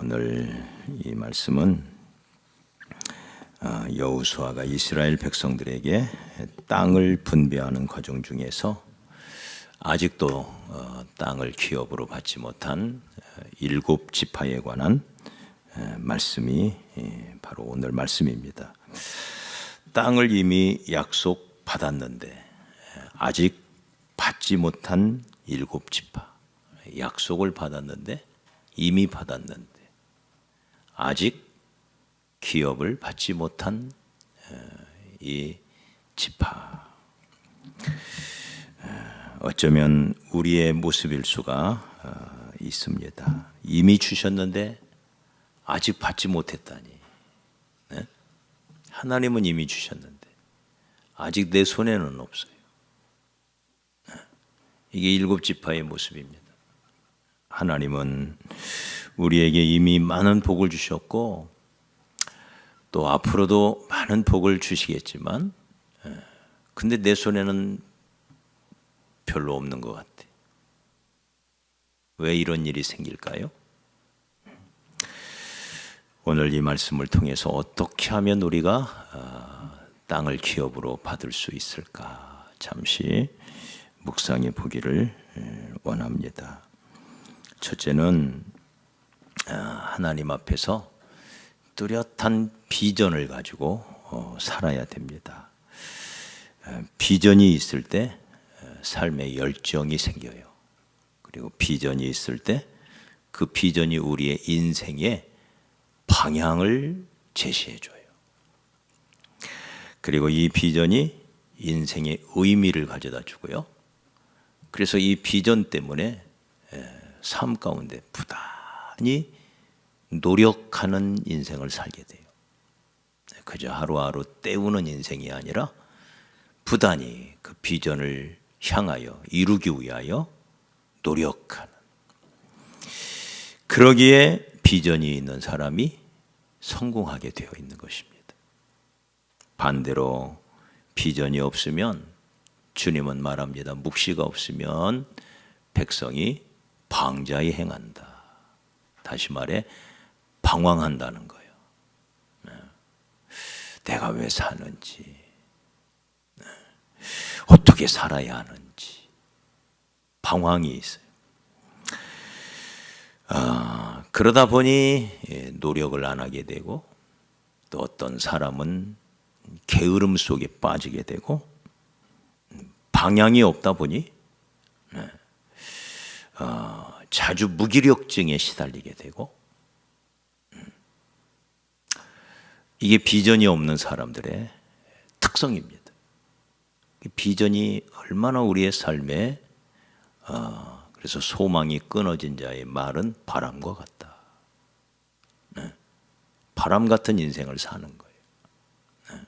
오늘 이 말씀은 아, 여호수아가 이스라엘 백성들에게 땅을 분배하는 과정 중에서 아직도 어, 땅을 기업으로 받지 못한 어, 일곱 지파에 관한 에, 말씀이 예, 바로 오늘 말씀입니다. 땅을 이미 약속 받았는데 에, 아직 받지 못한 일곱 지파 약속을 받았는데 이미 받았는데 아직 기업을 받지 못한 어, 이 지파 어쩌면 우리의 모습일 수가 어, 있습니다. 이미 주셨는데 아직 받지 못했다니. 네? 하나님은 이미 주셨는데 아직 내 손에는 없어요. 네? 이게 일곱 지파의 모습입니다. 하나님은 우리에게 이미 많은 복을 주셨고 또 앞으로도 많은 복을 주시겠지만 예, 근데 내 손에는 별로 없는 것 같아. 왜 이런 일이 생길까요? 오늘 이 말씀을 통해서 어떻게 하면 우리가 아, 땅을 기업으로 받을 수 있을까? 잠시 묵상해 보기를 예, 원합니다. 첫째는 아, 하나님 앞에서 뚜렷한 비전을 가지고 어, 살아야 됩니다. 에, 비전이 있을 때 에, 삶에 열정이 생겨요. 그리고 비전이 있을 때 그 비전이 우리의 인생의 방향을 제시해 줘요. 그리고 이 비전이 인생의 의미를 가져다 주고요. 그래서 이 비전 때문에 에, 삶 가운데 부 단히 노력하는 인생을 살게 돼요. 그저 하루하루 때우는 인생이 아니라 부단히 그 비전을 향하여 이루기 위하여 노력하는. 그러기에 비전이 있는 사람이 성공하게 되어 있는 것입니다. 반대로 비전이 없으면 주님은 말합니다. 묵시가 없으면 백성이 방자히 행한다. 다시 말해 방황한다는 거예요. 네. 내가 왜 사는지, 네. 어떻게 살아야 하는지 방황이 있어요. 아, 그러다 보니 예, 노력을 안 하게 되고 또 어떤 사람은 게으름 속에 빠지게 되고 방향이 없다 보니 네. 어, 자주 무기력증에 시달리게 되고 이게 비전이 없는 사람들의 특성입니다. 비전이 얼마나 우리의 삶에 어, 그래서 소망이 끊어진 자의 말은 바람과 같다. 네. 바람 같은 인생을 사는 거예요. 네.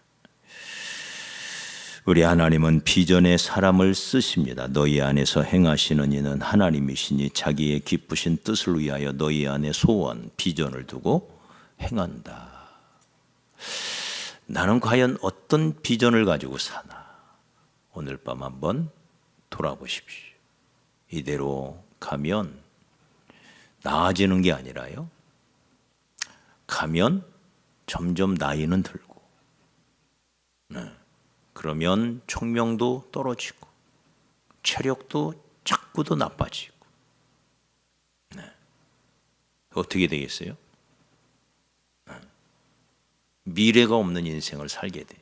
우리 하나님은 비전의 사람을 쓰십니다. 너희 안에서 행하시는 이는 하나님이시니 자기의 기쁘신 뜻을 위하여 너희 안에 소원, 비전을 두고 행한다. 나는 과연 어떤 비전을 가지고 사나? 오늘 밤 한번 돌아보십시오. 이대로 가면 나아지는 게 아니라요. 가면 점점 나이는 들고, 네. 그러면 총명도 떨어지고, 체력도 자꾸 더 나빠지고, 네. 어떻게 되겠어요? 미래가 없는 인생을 살게 돼요.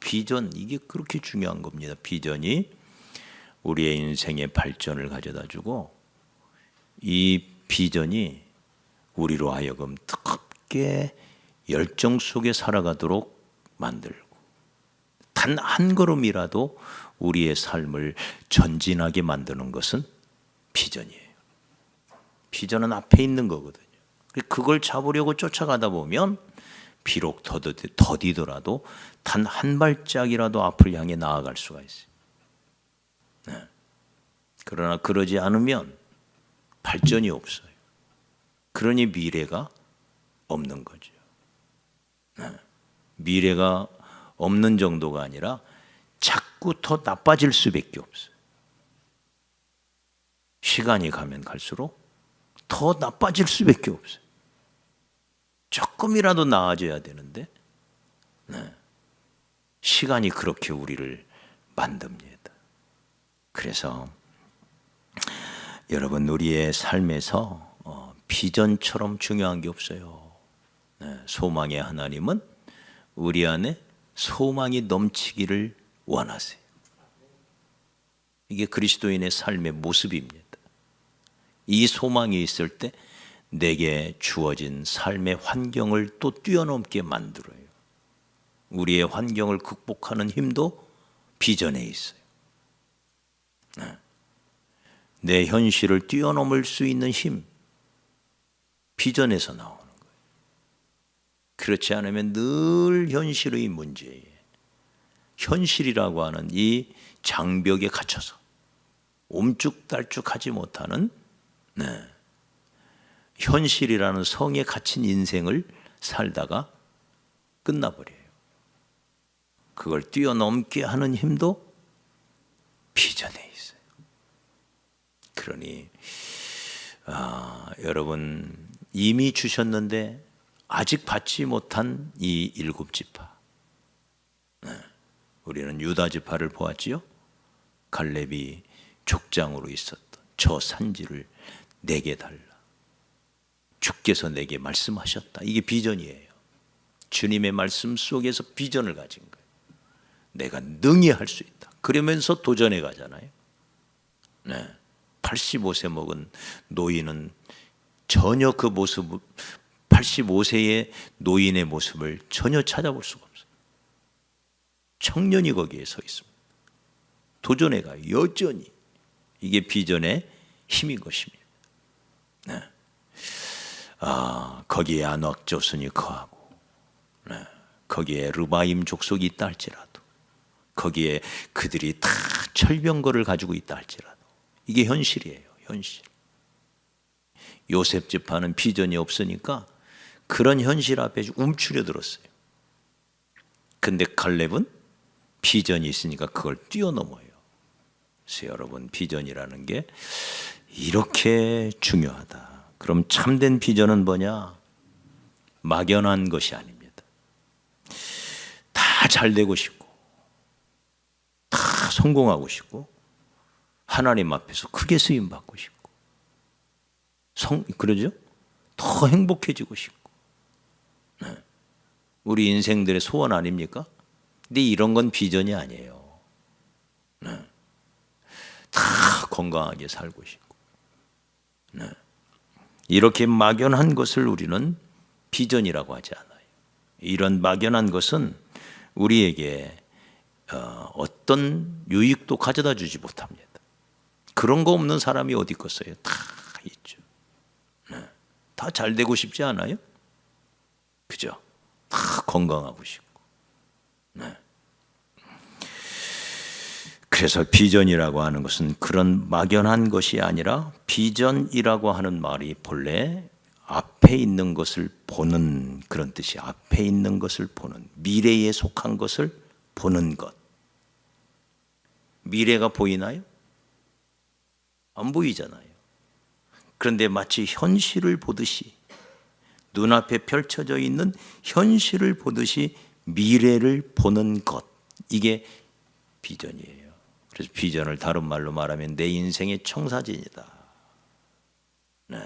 비전 이게 그렇게 중요한 겁니다. 비전이 우리의 인생의 발전을 가져다 주고 이 비전이 우리로 하여금 뜨겁게 열정 속에 살아가도록 만들고 단 한 걸음이라도 우리의 삶을 전진하게 만드는 것은 비전이에요. 비전은 앞에 있는 거거든요. 그걸 잡으려고 쫓아가다 보면 비록 더디더라도 단 한 발짝이라도 앞을 향해 나아갈 수가 있어요. 네. 그러나 그러지 않으면 발전이 없어요. 그러니 미래가 없는 거죠. 네. 미래가 없는 정도가 아니라 자꾸 더 나빠질 수밖에 없어요. 시간이 가면 갈수록 더 나빠질 수밖에 없어요. 조금이라도 나아져야 되는데 네. 시간이 그렇게 우리를 만듭니다. 그래서 여러분 우리의 삶에서 어, 비전처럼 중요한 게 없어요. 네, 소망의 하나님은 우리 안에 소망이 넘치기를 원하세요. 이게 그리스도인의 삶의 모습입니다. 이 소망이 있을 때 내게 주어진 삶의 환경을 또 뛰어넘게 만들어요. 우리의 환경을 극복하는 힘도 비전에 있어요. 네. 내 현실을 뛰어넘을 수 있는 힘, 비전에서 나오는. 그렇지 않으면 늘 현실의 문제에 현실이라고 하는 이 장벽에 갇혀서 옴쭉달쭉하지 못하는 네. 현실이라는 성에 갇힌 인생을 살다가 끝나버려요. 그걸 뛰어넘게 하는 힘도 비전에 있어요. 그러니 아, 여러분 이미 주셨는데 아직 받지 못한 이 일곱 지파. 네. 우리는 유다 지파를 보았지요. 갈렙이 족장으로 있었던 저 산지를 내게 달라. 주께서 내게 말씀하셨다. 이게 비전이에요. 주님의 말씀 속에서 비전을 가진 거예요. 내가 능히 할 수 있다. 그러면서 도전해 가잖아요. 네. 85세 먹은 노인은 전혀 그 모습, 85세의 노인의 모습을 전혀 찾아볼 수가 없어요. 청년이 거기에 서 있습니다. 도전해 가요. 여전히. 이게 비전의 힘인 것입니다. 네. 아, 거기에 안악 조선이 거하고, 네. 거기에 르바임 족속이 있다 할지라도, 거기에 그들이 다 철병거를 가지고 있다 할지라도, 이게 현실이에요, 현실. 요셉 집파는 비전이 없으니까 그런 현실 앞에 움츠려 들었어요. 근데 갈렙은 비전이 있으니까 그걸 뛰어넘어요. 그래서 여러분 비전이라는 게 이렇게 중요하다. 그럼 참된 비전은 뭐냐? 막연한 것이 아닙니다. 다 잘 되고 싶고, 다 성공하고 싶고, 하나님 앞에서 크게 쓰임 받고 싶고, 성 그러죠? 더 행복해지고 싶고, 네. 우리 인생들의 소원 아닙니까? 근데 이런 건 비전이 아니에요. 네. 다 건강하게 살고 싶고, 네. 이렇게 막연한 것을 우리는 비전이라고 하지 않아요. 이런 막연한 것은 우리에게 어, 어떤 유익도 가져다 주지 못합니다. 그런 거 없는 사람이 어디 있겠어요? 다 있죠. 네. 다잘 되고 싶지 않아요? 그죠? 다 건강하고 싶고. 네. 그래서 비전이라고 하는 것은 그런 막연한 것이 아니라 비전이라고 하는 말이 본래 앞에 있는 것을 보는 그런 뜻이 앞에 있는 것을 보는 미래에 속한 것을 보는 것. 미래가 보이나요? 안 보이잖아요. 그런데 마치 현실을 보듯이 눈앞에 펼쳐져 있는 현실을 보듯이 미래를 보는 것. 이게 비전이에요. 그래서 비전을 다른 말로 말하면 내 인생의 청사진이다. 네.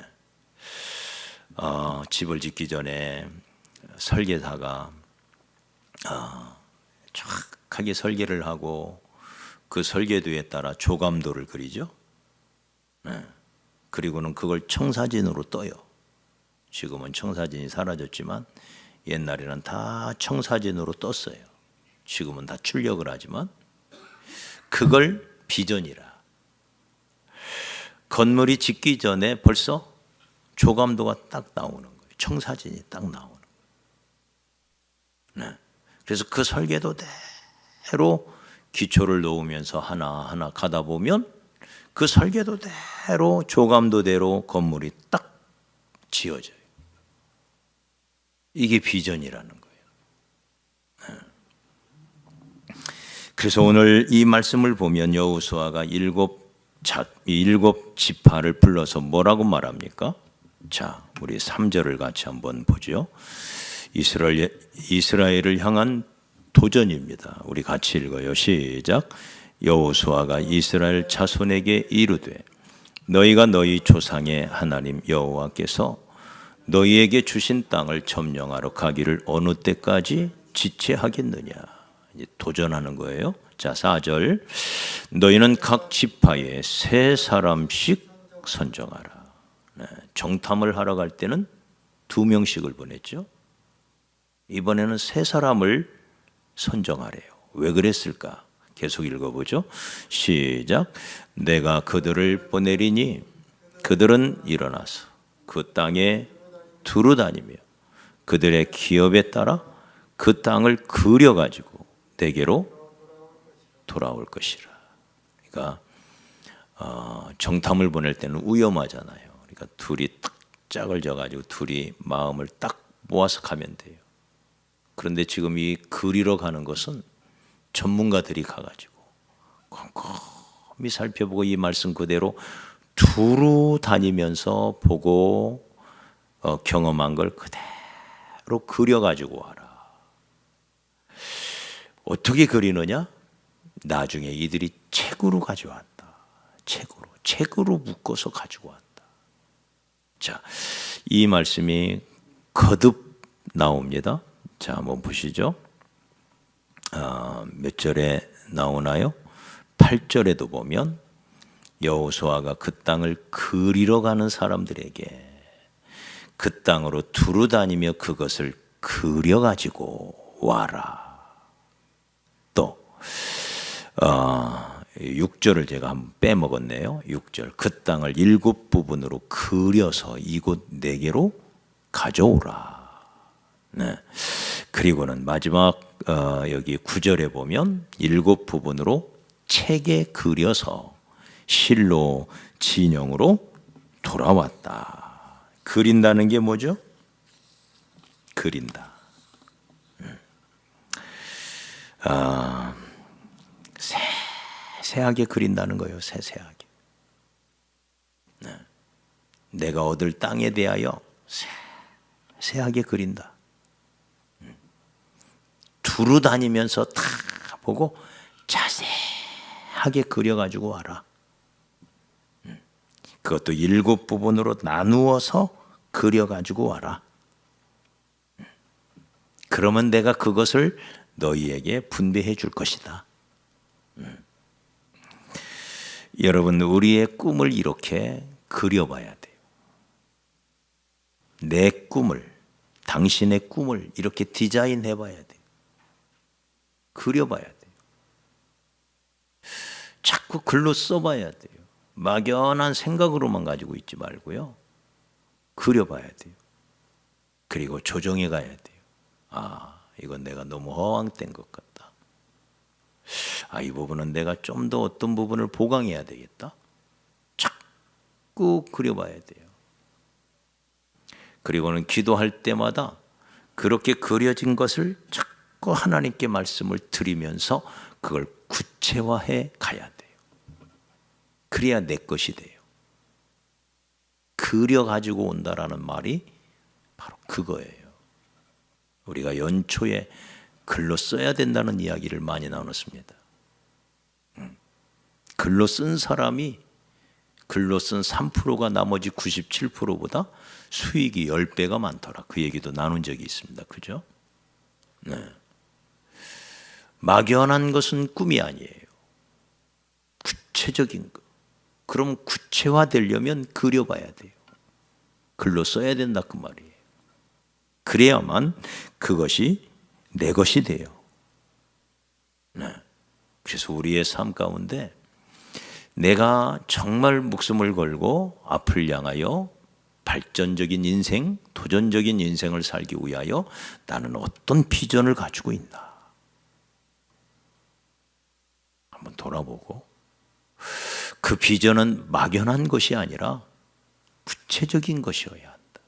어, 집을 짓기 전에 설계사가 어, 정확하게 설계를 하고 그 설계도에 따라 조감도를 그리죠. 네. 그리고는 그걸 청사진으로 떠요. 지금은 청사진이 사라졌지만 옛날에는 다 청사진으로 떴어요. 지금은 다 출력을 하지만 그걸 비전이라. 건물이 짓기 전에 벌써 조감도가 딱 나오는 거예요. 청사진이 딱 나오는 거예요. 네. 그래서 그 설계도대로 기초를 놓으면서 하나하나 가다 보면 그 설계도대로 조감도대로 건물이 딱 지어져요. 이게 비전이라는 거예요. 네. 그래서 오늘 이 말씀을 보면 여호수아가 일곱 자, 일곱 지파를 불러서 뭐라고 말합니까? 자, 우리 3절을 같이 한번 보죠. 이스라엘 이스라엘을 향한 도전입니다. 우리 같이 읽어요. 시작. 여호수아가 이스라엘 자손에게 이르되 너희가 너희 조상의 하나님 여호와께서 너희에게 주신 땅을 점령하러 가기를 어느 때까지 지체하겠느냐. 도전하는 거예요. 자, 4절. 너희는 각 지파에 세 사람씩 선정하라. 네, 정탐을 하러 갈 때는 두 명씩을 보냈죠. 이번에는 세 사람을 선정하래요. 왜 그랬을까? 계속 읽어보죠. 시작. 내가 그들을 보내리니 그들은 일어나서 그 땅에 두루 다니며 그들의 기업에 따라 그 땅을 그려 가지고 내게로 돌아올 것이라. 그러니까 어, 정탐을 보낼 때는 위험하잖아요. 그러니까 둘이 딱 짝을 져가지고 둘이 마음을 딱 모아서 가면 돼요. 그런데 지금 이 그리러 가는 것은 전문가들이 가가지고 꼼꼼히 살펴보고 이 말씀 그대로 두루 다니면서 보고 어, 경험한 걸 그대로 그려가지고 와라. 어떻게 그리느냐? 나중에 이들이 책으로 가져왔다. 책으로, 책으로 묶어서 가지고 왔다. 자, 이 말씀이 거듭 나옵니다. 자, 한번 보시죠. 아, 몇 절에 나오나요? 8절에도 보면 여호수아가 그 땅을 그리러 가는 사람들에게 그 땅으로 두루 다니며 그것을 그려 가지고 와라. 또 어, 6절을 제가 한번 빼먹었네요. 6절. 그 땅을 일곱 부분으로 그려서 이곳 네 개로 가져오라. 네. 그리고는 마지막 어, 여기 9절에 보면 일곱 부분으로 책에 그려서 실로 진영으로 돌아왔다. 그린다는 게 뭐죠? 그린다. 음. 아, 세세하게 그린다는 거예요. 세세하게. 네. 내가 얻을 땅에 대하여 세세하게 그린다. 음. 두루 다니면서 다 보고 자세하게 그려가지고 와라. 음. 그것도 일곱 부분으로 나누어서 그려가지고 와라. 음. 그러면 내가 그것을 너희에게 분배해 줄 것이다. 음. 여러분, 우리의 꿈을 이렇게 그려봐야 돼요. 내 꿈을, 당신의 꿈을 이렇게 디자인해 봐야 돼요. 그려봐야 돼요. 자꾸 글로 써봐야 돼요. 막연한 생각으로만 가지고 있지 말고요. 그려봐야 돼요. 그리고 조정해 가야 돼요. 아, 이건 내가 너무 허황된 것 같다. 아, 이 부분은 내가 좀 더 어떤 부분을 보강해야 되겠다. 자꾸 그려봐야 돼요. 그리고는 기도할 때마다 그렇게 그려진 것을 자꾸 하나님께 말씀을 드리면서 그걸 구체화해 가야 돼요. 그래야 내 것이 돼요. 그려 가지고 온다라는 말이 바로 그거예요. 우리가 연초에 글로 써야 된다는 이야기를 많이 나눴습니다. 음. 글로 쓴 사람이 글로 쓴 3%가 나머지 97%보다 수익이 10배가 많더라. 그 얘기도 나눈 적이 있습니다. 그죠? 네. 막연한 것은 꿈이 아니에요. 구체적인 것. 그럼 구체화되려면 그려봐야 돼요. 글로 써야 된다 그 말이에요. 그래야만 그것이 내 것이 돼요. 네. 그래서 우리의 삶 가운데 내가 정말 목숨을 걸고 앞을 향하여 발전적인 인생, 도전적인 인생을 살기 위하여 나는 어떤 비전을 가지고 있나. 한번 돌아보고 그 비전은 막연한 것이 아니라 구체적인 것이어야 한다.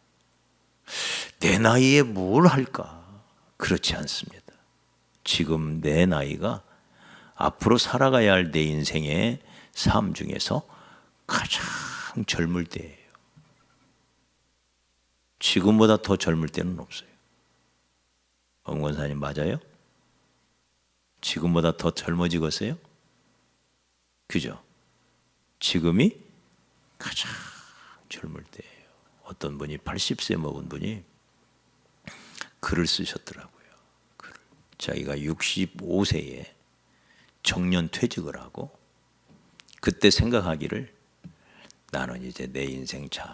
내 나이에 뭘 할까? 그렇지 않습니다. 지금 내 나이가 앞으로 살아가야 할 내 인생의 삶 중에서 가장 젊을 때예요. 지금보다 더 젊을 때는 없어요. 엄권사님 맞아요? 지금보다 더 젊어지겠어요? 그죠? 지금이 가장 젊을 때예요. 어떤 분이 80세 먹은 분이 글을 쓰셨더라고요. 글을. 자기가 65세에 정년 퇴직을 하고 그때 생각하기를 나는 이제 내 인생 잘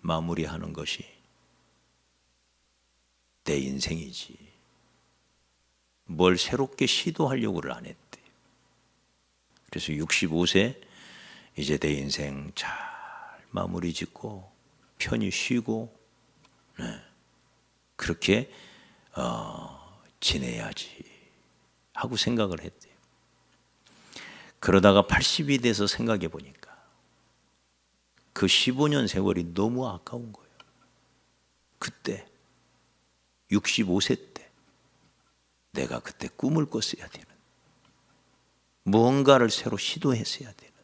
마무리하는 것이 내 인생이지. 뭘 새롭게 시도하려고를 안 했대. 그래서 65세 이제 내 인생 잘 마무리 짓고 편히 쉬고 네. 그렇게 어, 지내야지 하고 생각을 했대요. 그러다가 80이 돼서 생각해 보니까 그 15년 세월이 너무 아까운 거예요. 그때 65세 때 내가 그때 꿈을 꿨어야 되는 무언가를 새로 시도했어야 되는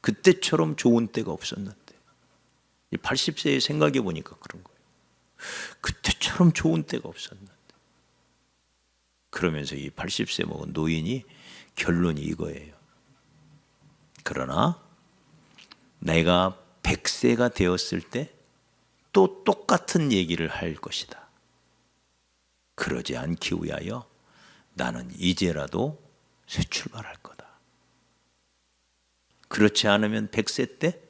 그때처럼 좋은 때가 없었는데 80세에 생각해 보니까 그런 거예요. 그때처럼 좋은 때가 없었는데 그러면서 이 80세 먹은 노인이 결론이 이거예요. 그러나 내가 100세가 되었을 때 또 똑같은 얘기를 할 것이다. 그러지 않기 위하여 나는 이제라도 새 출발할 거다. 그렇지 않으면 100세 때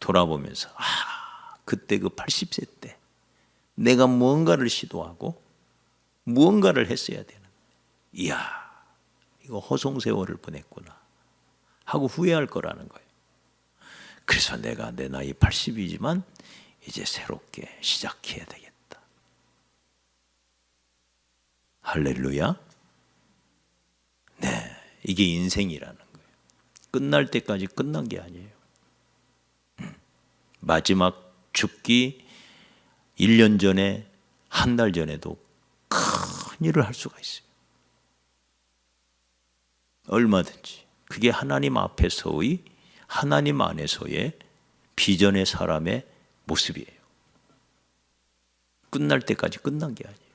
돌아보면서 아, 그때 그 80세 때 내가 무언가를 시도하고 무언가를 했어야 되는. 이야, 이거 허송 세월을 보냈구나. 하고 후회할 거라는 거예요. 그래서 내가 내 나이 80이지만 이제 새롭게 시작해야 되겠다. 할렐루야. 네, 이게 인생이라는. 끝날 때까지 끝난 게 아니에요. 음, 마지막 죽기 1년 전에 한 달 전에도 큰 일을 할 수가 있어요. 얼마든지. 그게 하나님 앞에서의 하나님 안에서의 비전의 사람의 모습이에요. 끝날 때까지 끝난 게 아니에요.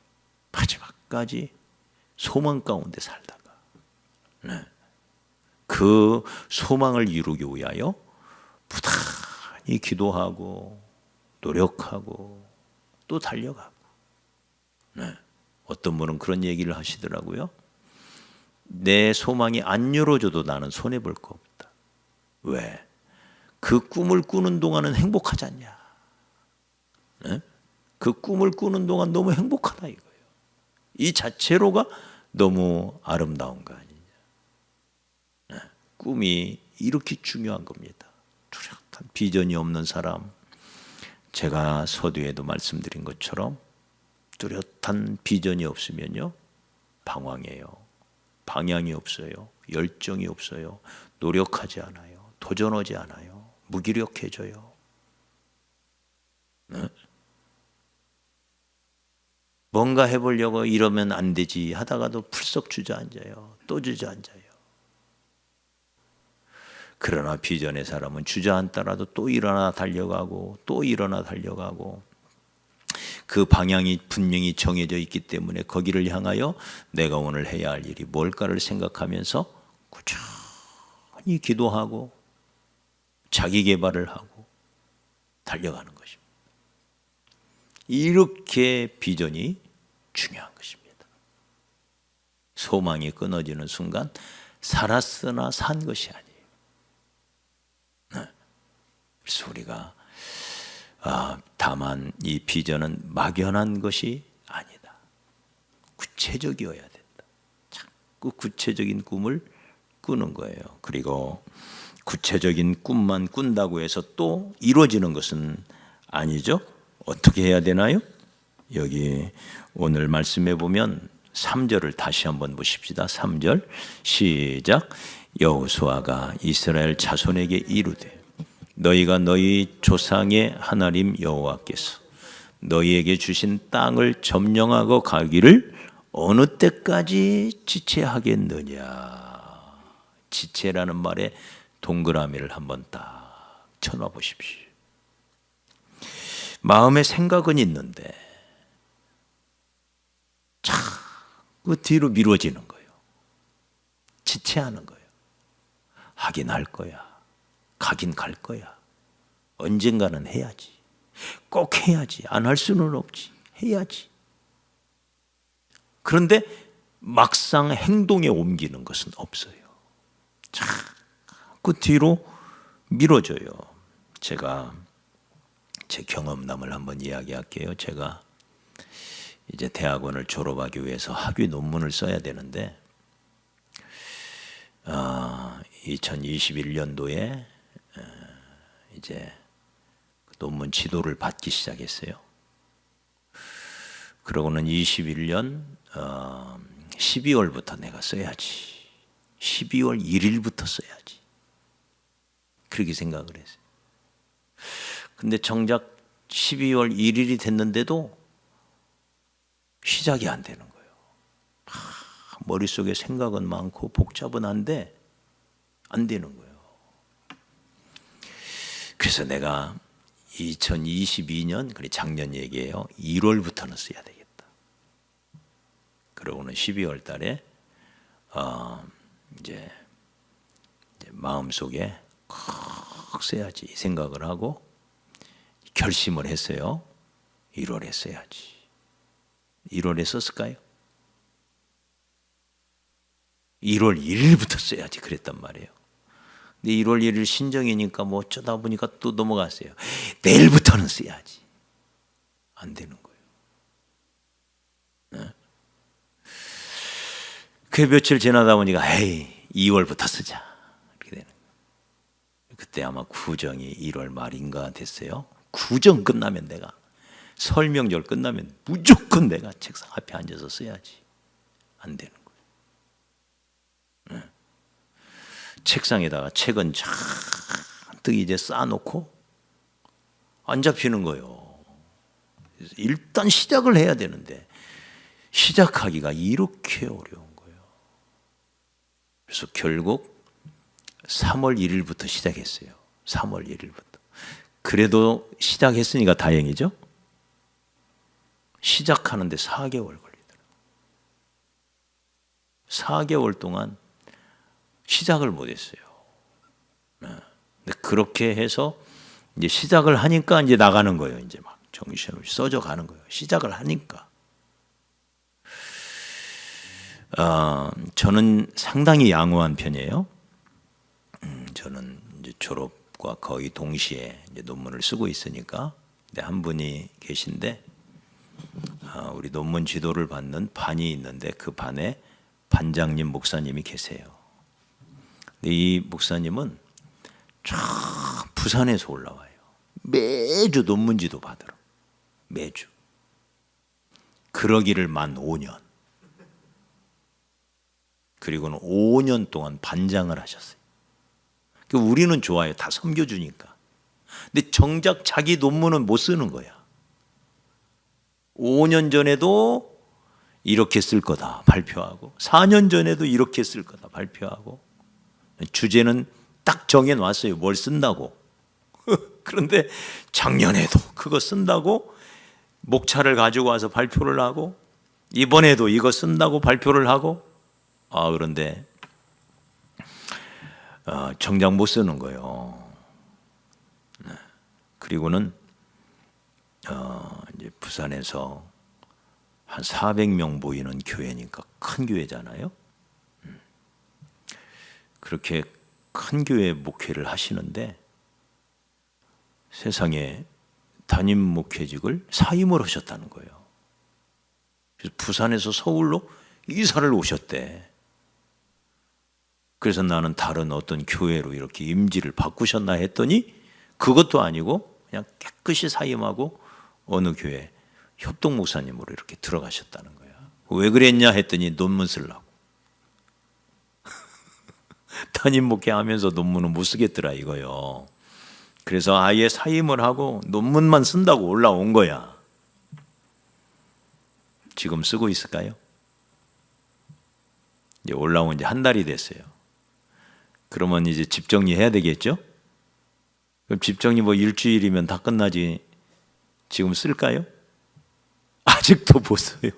마지막까지 소망 가운데 살다가 네. 그 소망을 이루기 위하여 부단히 기도하고 노력하고 또 달려가고 네. 어떤 분은 그런 얘기를 하시더라고요. 내 소망이 안 이루어져도 나는 손해 볼 거 없다. 왜? 그 꿈을 꾸는 동안은 행복하지 않냐? 네? 그 꿈을 꾸는 동안 너무 행복하다 이거예요. 이 자체로가 너무 아름다운 거 아니냐? 네? 꿈이 이렇게 중요한 겁니다. 뚜렷한 비전이 없는 사람, 제가 서두에도 말씀드린 것처럼 뚜렷한 비전이 없으면요 방황해요. 방향이 없어요. 열정이 없어요. 노력하지 않아요. 도전하지 않아요. 무기력해져요. 네? 뭔가 해보려고 이러면 안 되지 하다가도 풀썩 주저앉아요. 또 주저앉아요. 그러나 비전의 사람은 주저앉더라도 또 일어나 달려가고 또 일어나 달려가고 그 방향이 분명히 정해져 있기 때문에 거기를 향하여 내가 오늘 해야 할 일이 뭘까를 생각하면서 꾸준히 기도하고 자기 개발을 하고 달려가는 것입니다. 이렇게 비전이 중요한 것입니다. 소망이 끊어지는 순간 살았으나 산 것이 아니에요. 네. 우리가 아, 다만 이 비전은 막연한 것이 아니다. 구체적이어야 된다. 자꾸 구체적인 꿈을 꾸는 거예요. 그리고 구체적인 꿈만 꾼다고 해서 또 이루어지는 것은 아니죠. 어떻게 해야 되나요? 여기 오늘 말씀해 보면 3절을 다시 한번 보십시다. 3절 시작 여호수아가 이스라엘 자손에게 이르되 너희가 너희 조상의 하나님 여호와께서 너희에게 주신 땅을 점령하고 가기를 어느 때까지 지체하겠느냐. 지체라는 말에 동그라미를 한번 딱 쳐놔 보십시오. 마음의 생각은 있는데 자그 뒤로 미뤄지는 거예요. 지체하는 거예요. 하긴 할 거야. 가긴 갈 거야. 언젠가는 해야지. 꼭 해야지. 안 할 수는 없지. 해야지. 그런데 막상 행동에 옮기는 것은 없어요. 자그 뒤로 미뤄져요. 제가 제 경험담을 한번 이야기할게요. 제가 이제 대학원을 졸업하기 위해서 학위 논문을 써야 되는데 어, 2021년도에 어, 이제 논문 지도를 받기 시작했어요. 그러고는 21년 어, 12월부터 내가 써야지. 12월 1일부터 써야지. 그렇게 생각을 했어요. 근데 정작 12월 1일이 됐는데도 시작이 안 되는 거예요. 아, 머릿속에 생각은 많고 복잡은 한데 안 되는 거예요. 그래서 내가 2022년 그래 작년 얘기예요. 1월부터는 써야 되겠다. 그러고는 12월 달에 어, 이제, 이제 마음 속에 콕 써야지 생각을 하고 결심을 했어요. 1월에 써야지. 1월에 썼을까요? 1월 1일부터 써야지 그랬단 말이에요. 근데 1월 1일 신정이니까 뭐 어쩌다 보니까 또 넘어갔어요. 내일부터는 써야지. 안 되는 거예요. 네? 그 며칠 지나다 보니까 에이 2월부터 쓰자. 이렇게 되는 거예요. 그때 아마 구정이 1월 말인가 됐어요. 구정 끝나면 내가 설명절 끝나면 무조건 내가 책상 앞에 앉아서 써야지. 안 되는 거예요. 네. 책상에다가 책은 잔뜩 이제 쌓아놓고 안 잡히는 거예요. 일단 시작을 해야 되는데 시작하기가 이렇게 어려운 거예요. 그래서 결국 3월 1일부터 시작했어요. 3월 1일부터. 그래도 시작했으니까 다행이죠. 시작하는데 4개월 걸리더라고요. 4개월 동안 시작을 못 했어요. 네. 근데 그렇게 해서 이제 시작을 하니까 이제 나가는 거예요. 이제 막 정신없이 써져 가는 거예요. 시작을 하니까. 어, 저는 상당히 양호한 편이에요. 음, 저는 이제 졸업과 거의 동시에 이제 논문을 쓰고 있으니까. 근데 한 분이 계신데 아, 우리 논문 지도를 받는 반이 있는데 그 반에 반장님 목사님이 계세요. 이 목사님은 쫙 부산에서 올라와요. 매주 논문 지도 받으러. 매주. 그러기를 만 5년. 그리고는 5년 동안 반장을 하셨어요. 그 우리는 좋아요. 다 섬겨주니까. 근데 정작 자기 논문은 못 쓰는 거야. 5년 전에도 이렇게 쓸 거다 발표하고 4년 전에도 이렇게 쓸 거다 발표하고 주제는 딱 정해 놨어요. 뭘 쓴다고. 그런데 작년에도 그거 쓴다고 목차를 가지고 와서 발표를 하고 이번에도 이거 쓴다고 발표를 하고 아 그런데 어, 정작 못 쓰는 거예요. 네. 그리고는 어, 이제 부산에서 한 400명 모이는 교회니까 큰 교회잖아요. 음. 그렇게 큰 교회 목회를 하시는데 세상에 담임 목회직을 사임을 하셨다는 거예요. 그래서 부산에서 서울로 이사를 오셨대. 그래서 나는 다른 어떤 교회로 이렇게 임지를 바꾸셨나 했더니 그것도 아니고 그냥 깨끗이 사임하고 어느 교회 협동 목사님으로 이렇게 들어가셨다는 거야. 왜 그랬냐 했더니 논문 쓰려고. 담임 목회하면서 논문은 못 쓰겠더라 이거요. 그래서 아예 사임을 하고 논문만 쓴다고 올라온 거야. 지금 쓰고 있을까요? 이제 올라온 지 한 달이 됐어요. 그러면 이제 집 정리해야 되겠죠? 그럼 집 정리 뭐 일주일이면 다 끝나지 지금 쓸까요? 아직도 보세요.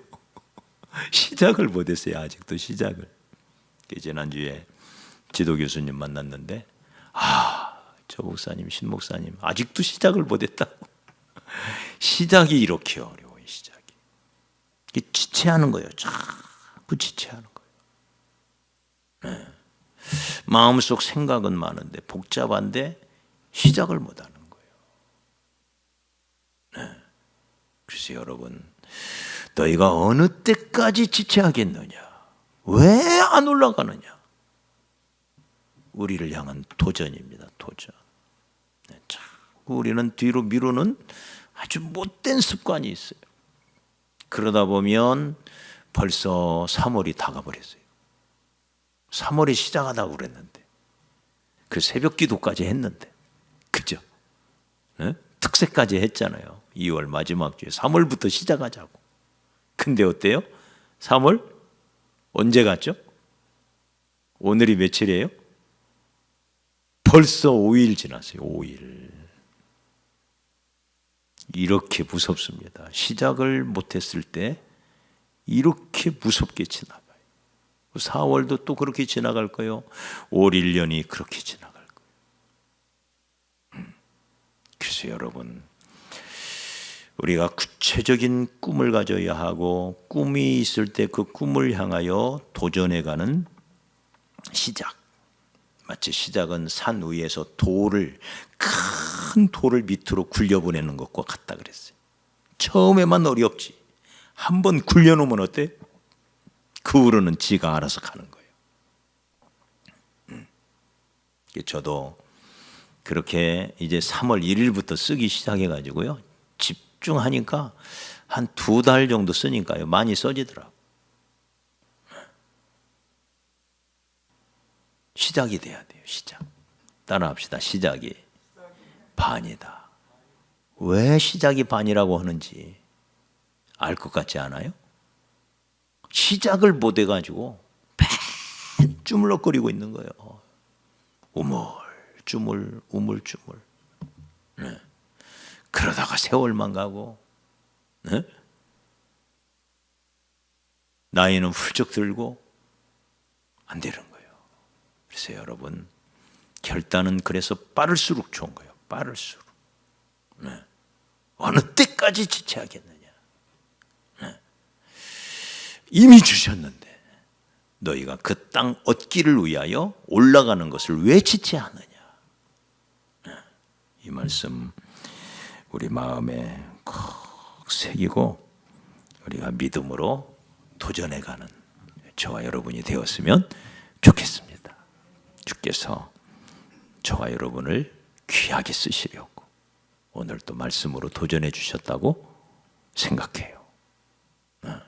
시작을 못 했어요. 아직도 시작을. 지난주에 지도 교수님 만났는데 아 저 목사님 신 목사님 아직도 시작을 못 했다고. 시작이 이렇게 어려워요. 시작이. 이게 지체하는 거예요. 자꾸 지체하는 거예요. 네. 마음속 생각은 많은데 복잡한데 시작을 못 하는 거예요. 네. 그래서 여러분 너희가 어느 때까지 지체하겠느냐? 왜 안 올라가느냐? 우리를 향한 도전입니다. 도전. 네, 자꾸 우리는 뒤로 미루는 아주 못된 습관이 있어요. 그러다 보면 벌써 3월이 다가버렸어요. 3월이 시작하다고 그랬는데 그 새벽 기도까지 했는데 그죠? 네? 특세까지 했잖아요. 2월 마지막 주에 3월부터 시작하자고. 근데 어때요? 3월 언제 갔죠? 오늘이 며칠이에요? 벌써 5일 지났어요. 5일. 이렇게 무섭습니다. 시작을 못했을 때 이렇게 무섭게 지나가요. 4월도 또 그렇게 지나갈 거예요. 올 1년이 그렇게 지나갈 거예요. 음. 그래서 여러분, 우리가 구체적인 꿈을 가져야 하고 꿈이 있을 때 그 꿈을 향하여 도전해가는 시작. 마치 시작은 산 위에서 돌을 큰 돌을 밑으로 굴려보내는 것과 같다 그랬어요. 처음에만 어렵지. 한번 굴려놓으면 어때? 그 후로는 지가 알아서 가는 거예요. 음. 저도 그렇게 이제 3월 1일부터 쓰기 시작해가지고요. 집중하니까 한 두 달 정도 쓰니까요. 많이 써지더라고. 시작이 돼야 돼요. 시작. 따라합시다. 시작이 반이다. 왜 시작이 반이라고 하는지 알 것 같지 않아요? 시작을 못 해가지고 맨 주물럭거리고 있는 거예요. 우물쭈물, 우물쭈물. 네. 그러다가 세월만 가고, 네? 나이는 훌쩍 들고 안 되는. 그래서 여러분 결단은 그래서 빠를수록 좋은 거예요. 빠를수록. 네. 어느 때까지 지체하겠느냐. 네. 이미 주셨는데 너희가 그 땅 얻기를 위하여 올라가는 것을 왜 지체하느냐. 네. 이 말씀 우리 마음에 콕 새기고 우리가 믿음으로 도전해가는 저와 여러분이 되었으면 좋겠습니다. 주께서 저와 여러분을 귀하게 쓰시려고 오늘 또 말씀으로 도전해 주셨다고 생각해요. 어,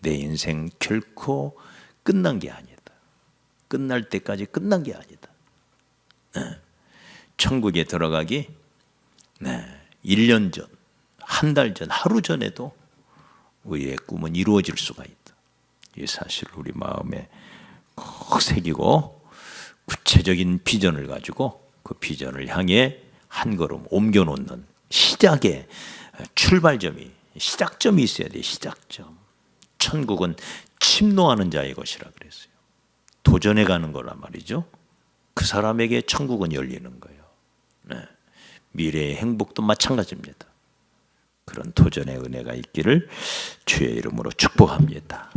내 인생 결코 끝난 게 아니다. 끝날 때까지 끝난 게 아니다. 어, 천국에 들어가기 네, 1년 전, 한 달 전, 하루 전에도 우리의 꿈은 이루어질 수가 있다. 이 사실을 우리 마음에 꼭 새기고 구체적인 비전을 가지고 그 비전을 향해 한 걸음 옮겨 놓는 시작의 출발점이 시작점이 있어야 돼. 시작점. 천국은 침노하는 자의 것이라 그랬어요. 도전해 가는 거란 말이죠. 그 사람에게 천국은 열리는 거예요. 네. 미래의 행복도 마찬가지입니다. 그런 도전의 은혜가 있기를 주의 이름으로 축복합니다.